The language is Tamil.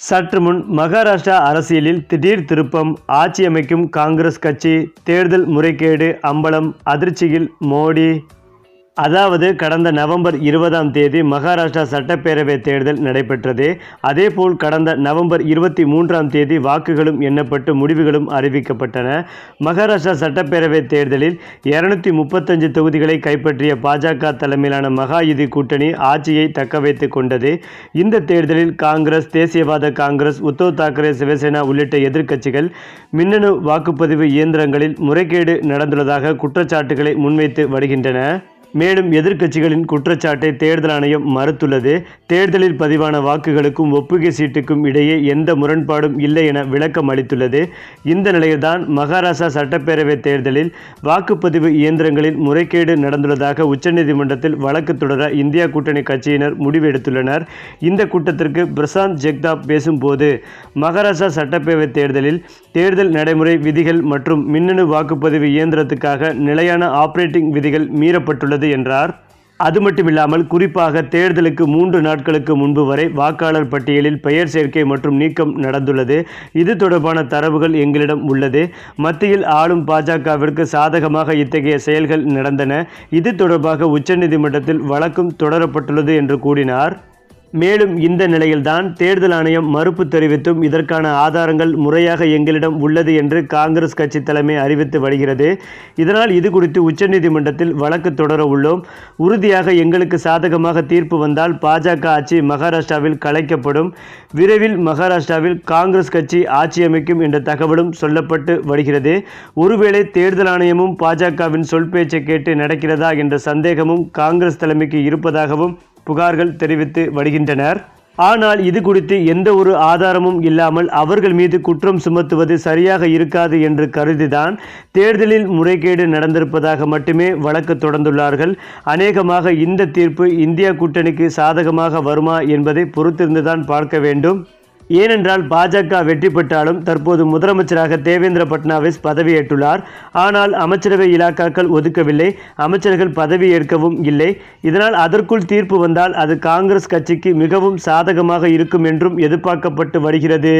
சற்று முன் மகாராஷ்டிரா அரசியலில் திடீர் திருப்பம் ஆட்சி அமைக்கும் காங்கிரஸ் கட்சி தேர்தல் முறைகேடு அம்பலம் அதிர்ச்சியில் மோடி அதாவது கடந்த நவம்பர் இருபதாம் தேதி மகாராஷ்டிரா சட்டப்பேரவை தேர்தல் நடைபெற்றது. அதேபோல் கடந்த நவம்பர் இருபத்தி மூன்றாம் தேதி வாக்குகளும் எண்ணப்பட்டு முடிவுகளும் அறிவிக்கப்பட்டன. மகாராஷ்டிரா சட்டப்பேரவை தேர்தலில் இருநூத்தி முப்பத்தஞ்சு தொகுதிகளை கைப்பற்றிய பாஜக தலைமையிலான மகாயுதி கூட்டணி ஆட்சியை தக்கவைத்து கொண்டது. இந்த தேர்தலில் காங்கிரஸ் தேசியவாத காங்கிரஸ் உத்தவ் தாக்கரே சிவசேனா உள்ளிட்ட எதிர்க்கட்சிகள் மின்னணு வாக்குப்பதிவு இயந்திரங்களில் முறைகேடு நடந்துள்ளதாக குற்றச்சாட்டுகளை முன்வைத்து வருகின்றன. மேலும் எதிர்க்கட்சிகளின் குற்றச்சாட்டை தேர்தல் ஆணையம் மறுத்துள்ளது. தேர்தலில் பதிவான வாக்குகளுக்கும் ஒப்புகை சீட்டுக்கும் இடையே எந்த முரண்பாடும் இல்லை என விளக்கம் அளித்துள்ளது. இந்த நிலையில்தான் மகாராஷ்டிரா சட்டப்பேரவை தேர்தலில் வாக்குப்பதிவு இயந்திரங்களில் முறைகேடு நடந்துள்ளதாக உச்சநீதிமன்றத்தில் வழக்கு தொடர இந்தியா கூட்டணி கட்சியினர் முடிவெடுத்துள்ளனர். இந்த கூட்டத்திற்கு பிரசாந்த் ஜெக்தாப் பேசும்போது மகாராஷ்டிரா சட்டப்பேரவை தேர்தலில் தேர்தல் நடைமுறை விதிகள் மற்றும் மின்னணு வாக்குப்பதிவு இயந்திரத்துக்காக நிலையான ஆபரேட்டிங் விதிகள் மீறப்பட்டுள்ளது. என்றார். அது மட்டுமில்லாமல் குறிப்பாக தேர்தலுக்கு மூன்று நாட்களுக்கு முன்பு வரை வாக்காளர் பட்டியலில் பெயர் சேர்க்கை மற்றும் நீக்கம் நடந்துள்ளது. இது தொடர்பான தரவுகள் எங்களிடம் உள்ளது. மத்தியில் ஆளும் பாஜகவிற்கு சாதகமாக இத்தகைய செயல்கள் நடந்தன. இது தொடர்பாக உச்சநீதிமன்றத்தில் வழக்கும் தொடரப்பட்டுள்ளது என்று கூறினார். மேலும் இந்த நிலையில்தான் தேர்தல் ஆணையம் மறுப்பு தெரிவித்தும் இதற்கான ஆதாரங்கள் முறையாக எங்களிடம் உள்ளது என்று காங்கிரஸ் கட்சி தலைமை அறிவித்து வருகிறது. இதனால் இது குறித்து உச்சநீதிமன்றத்தில் வழக்கு தொடர உள்ளோம். உறுதியாக எங்களுக்கு சாதகமாக தீர்ப்பு வந்தால் பாஜக ஆட்சி மகாராஷ்டிராவில் கலைக்கப்படும். விரைவில் மகாராஷ்டிராவில் காங்கிரஸ் கட்சி ஆட்சி அமைக்கும் என்ற தகவலும் சொல்லப்பட்டு வருகிறது. ஒருவேளை தேர்தல் ஆணையமும் பாஜகவின் சொல் பேச்சை கேட்டு நடக்கிறதா என்ற சந்தேகமும் காங்கிரஸ் தலைமைக்கு இருப்பதாகவும் புகார்கள் தெரிவித்து வருகின்றனர். ஆனால் இது குறித்து எந்த ஒரு ஆதாரமும் இல்லாமல் அவர்கள் மீது குற்றம் சுமத்துவது சரியாக இருக்காது என்று கருதிதான் தேர்தலில் முறைகேடு நடந்திருப்பதாக மட்டுமே வழக்கு தொடர்ந்துள்ளார்கள். அநேகமாக இந்த தீர்ப்பு இந்தியா கூட்டணிக்கு சாதகமாக வருமா என்பதை பொறுத்திருந்துதான் பார்க்க வேண்டும். ஏனென்றால் பாஜக வெற்றி பெற்றாலும் தற்போது முதலமைச்சராக தேவேந்திர பட்னாவிஸ் பதவியேற்றுள்ளார். ஆனால் அமைச்சரவை இலாக்காக்கள் ஒதுக்கவில்லை. அமைச்சர்கள் பதவி ஏற்கவும் இல்லை. இதனால் அதற்குள் தீர்ப்பு வந்தால் அது காங்கிரஸ் கட்சிக்கு மிகவும் சாதகமாக இருக்கும் என்றும் எதிர்பார்க்கப்பட்டு வருகிறது.